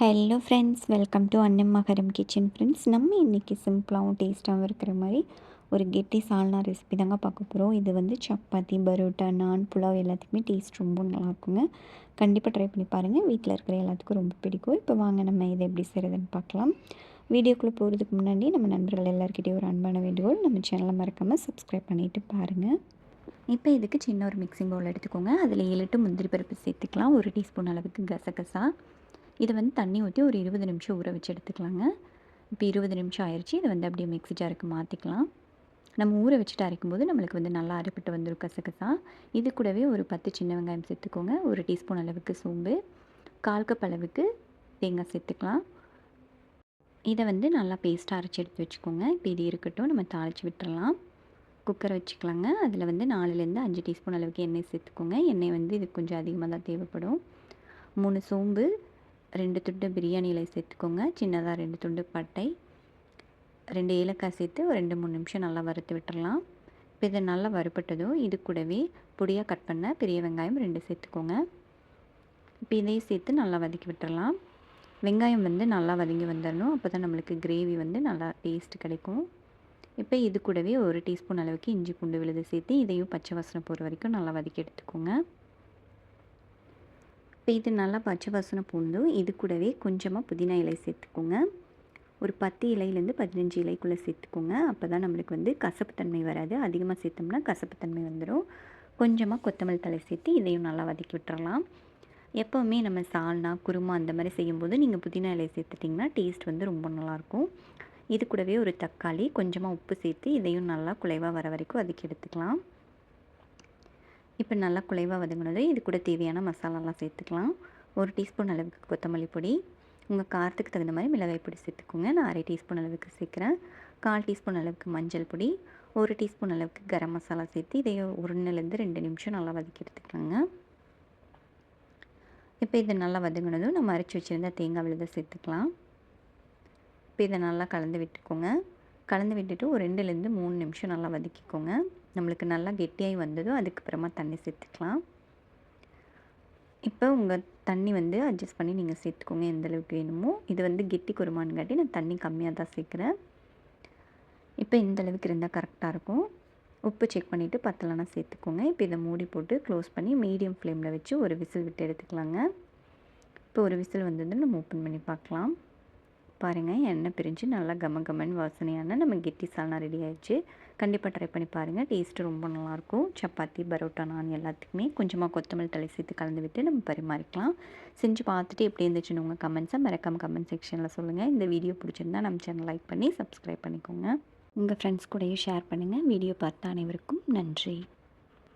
Hello friends welcome to அன்னம் மகரம் kitchen friends நம்ம இன்றைக்கி சிம்பிளாகவும் டேஸ்ட்டாகவும் இருக்கிற மாதிரி ஒரு கெட்டி சால்னா ரெசிபி தாங்க பார்க்க போகிறோம் இது வந்து சப்பாத்தி பரோட்டா நான் புலாவ் எல்லாத்துக்குமே டேஸ்ட் ரொம்ப நல்லாயிருக்குங்க கண்டிப்பாக ட்ரை பண்ணி பாருங்கள் வீட்டில் இருக்கிற எல்லாத்துக்கும் ரொம்ப பிடிக்கும். இப்போ வாங்க நம்ம இதை எப்படி செய்கிறதுன்னு பார்க்கலாம். வீடியோக்குள்ளே போகிறதுக்கு முன்னாடி நம்ம நண்பர்கள் எல்லாருக்கிட்டையும் ஒரு அன்பான வேண்டுகோள் நம்ம சேனலை மறக்காமல் சப்ஸ்கிரைப் பண்ணிவிட்டு பாருங்கள் இப்போ இதுக்கு சின்ன ஒரு மிக்சிங் பவுல் எடுத்துக்கோங்க. அதில் ஏழு முந்திரி பருப்பு சேர்த்துக்கலாம். ஒரு டீஸ்பூன் அளவுக்கு கசகசா. இதை வந்து தண்ணி ஊற்றி ஒரு இருபது நிமிஷம் ஊற வச்சு எடுத்துக்கலாங்க. இப்போ இருபது நிமிஷம் ஆயிடுச்சு இதை வந்து அப்படியே மிக்ஸி ஜாருக்கு மாற்றிக்கலாம் நம்ம ஊற வச்சுட்டு அரைக்கும்போது நம்மளுக்கு வந்து நல்லா அரைப்பட்டு வந்துடும் கசகசா. இது கூடவே ஒரு பத்து சின்ன வெங்காயம் சேர்த்துக்கோங்க. ஒரு டீஸ்பூன் அளவுக்கு சோம்பு. கால் கப் அளவுக்கு தேங்காய் சேர்த்துக்கலாம். இதை வந்து நல்லா பேஸ்ட்டாக அரைச்சி எடுத்து வச்சுக்கோங்க. இப்போ இது இருக்கட்டும். நம்ம தாளித்து விட்டுறலாம். குக்கரை வச்சுக்கலாங்க. அதில் வந்து நாலுலேருந்து அஞ்சு டீஸ்பூன் அளவுக்கு எண்ணெய் சேர்த்துக்கோங்க. எண்ணெய் வந்து இது கொஞ்சம் அதிகமாக தான் தேவைப்படும். மூணு சோம்பு. ரெண்டு துண்டு பிரியாணி இலை சேர்த்துக்கோங்க. சின்னதாக ரெண்டு துண்டு பட்டை. ரெண்டு ஏலக்காய் சேர்த்து ஒரு ரெண்டு மூணு நிமிஷம் நல்லா வறுத்து விட்டுடலாம் இப்போ இது நல்லா வறுப்பட்டதும் இது கூடவே பொடியாக கட் பண்ண பெரிய வெங்காயம் ரெண்டு சேர்த்துக்கோங்க. இப்போ இதையும் சேர்த்து நல்லா வதக்கி விட்டுடலாம் வெங்காயம் வந்து நல்லா வதங்கி வந்துடணும் அப்போ தான் நம்மளுக்கு கிரேவி வந்து நல்லா டேஸ்ட் கிடைக்கும். இப்போ இது கூடவே ஒரு டீஸ்பூன் அளவுக்கு இஞ்சி பூண்டு விழுது சேர்த்து இதையும் பச்சை வாசனை போகிற வரைக்கும் நல்லா வதக்கி எடுத்துக்கோங்க. இப்போ இது நல்லா பச்சை வாசனை பூந்தும் இது கூடவே கொஞ்சமாக புதினா இலை சேர்த்துக்கோங்க. ஒரு பத்து இலையிலேருந்து பதினஞ்சு இலைக்குள்ளே சேர்த்துக்கோங்க. அப்போ தான் நம்மளுக்கு வந்து கசப்புத்தன்மை வராது. அதிகமாக சேர்த்தோம்னா கசப்புத்தன்மை வந்துடும் கொஞ்சமாக கொத்தமல்லி தலை சேர்த்து இதையும் நல்லா வதக்கி விட்டுறலாம். எப்போவுமே நம்ம சால்னா குருமா அந்த மாதிரி செய்யும்போது நீங்கள் புதினா இலை சேர்த்துட்டிங்கன்னா டேஸ்ட் வந்து ரொம்ப நல்லாயிருக்கும். இது கூடவே ஒரு தக்காளி கொஞ்சமாக உப்பு சேர்த்து இதையும் நல்லா குலைவாக வர வரைக்கும் வதக்கி எடுத்துக்கலாம். இப்போ நல்லா குலைவாக வதங்கினது இது கூட தேவையான மசாலாலாம் சேர்த்துக்கலாம். ஒரு டீஸ்பூன் அளவுக்கு கொத்தமல்லி பொடி. உங்கள் காரத்துக்கு தகுந்த மாதிரி மிளகாய் பொடி சேர்த்துக்கோங்க. நான் அரை டீஸ்பூன் அளவுக்கு சேர்க்குறேன். கால் டீஸ்பூன் அளவுக்கு மஞ்சள் பொடி. ஒரு டீஸ்பூன் அளவுக்கு கரம் மசாலா சேர்த்து இதை ஒன்றுலேருந்து ரெண்டு நிமிஷம் நல்லா வதக்கி எடுத்துக்கலாங்க. இப்போ இதை நல்லா வதங்கினதும் நம்ம அரைச்சி வச்சுருந்த தேங்காய் விழுத சேர்த்துக்கலாம். இப்போ இதை நல்லா கலந்து விட்டுக்கோங்க. கலந்து விட்டுட்டு ஒரு ரெண்டுலேருந்து மூணு நிமிஷம் நல்லா வதக்கிக்கோங்க. நம்மளுக்கு நல்லா கெட்டியாகி வந்ததும் அதுக்கப்புறமா தண்ணி சேர்த்துக்கலாம். இப்போ உங்கள் தண்ணி வந்து அட்ஜஸ்ட் பண்ணி நீங்கள் சேர்த்துக்கோங்க எந்தளவுக்கு வேணுமோ. இது வந்து கெட்டி காட்டி நான் தண்ணி கம்மியாக தான் சேர்க்குறேன். இப்போ இந்தளவுக்கு இருந்தால் கரெக்டாக இருக்கும். உப்பு செக் பண்ணிவிட்டு பத்தலைனா சேர்த்துக்கோங்க. இப்போ இதை மூடி போட்டு க்ளோஸ் பண்ணி மீடியம் ஃப்ளேமில் வச்சு ஒரு விசில் விட்டு எடுத்துக்கலாங்க. இப்போ ஒரு விசில் வந்தது நம்ம ஓப்பன் பண்ணி பார்க்கலாம். பாருங்கள் எண்ணெய் பிரிஞ்சு நல்லா கம கமன் வாசனையான நம்ம கெட்டி சால்னா ரெடி ஆயிடுச்சு. கண்டிப்பாக ட்ரை பண்ணி பாருங்கள் டேஸ்ட்டு ரொம்ப நல்லாயிருக்கும். சப்பாத்தி பரோட்டா நான் எல்லாத்துக்குமே கொஞ்சமாக கொத்தமல்லி தலை சேர்த்து கலந்து விட்டு நம்ம பரிமாறிக்கலாம். செஞ்சு பார்த்துட்டு எப்படி இருந்துச்சுன்னு உங்கள் கமெண்ட்ஸை மறக்காம கமெண்ட் செக்ஷனில் சொல்லுங்கள் இந்த வீடியோ பிடிச்சிருந்தா நம்ம சேனல் லைக் பண்ணி சப்ஸ்கிரைப் பண்ணிக்கோங்க. உங்கள் ஃப்ரெண்ட்ஸ் கூடயும் ஷேர் பண்ணுங்கள் வீடியோ பார்த்த அனைவருக்கும் நன்றி.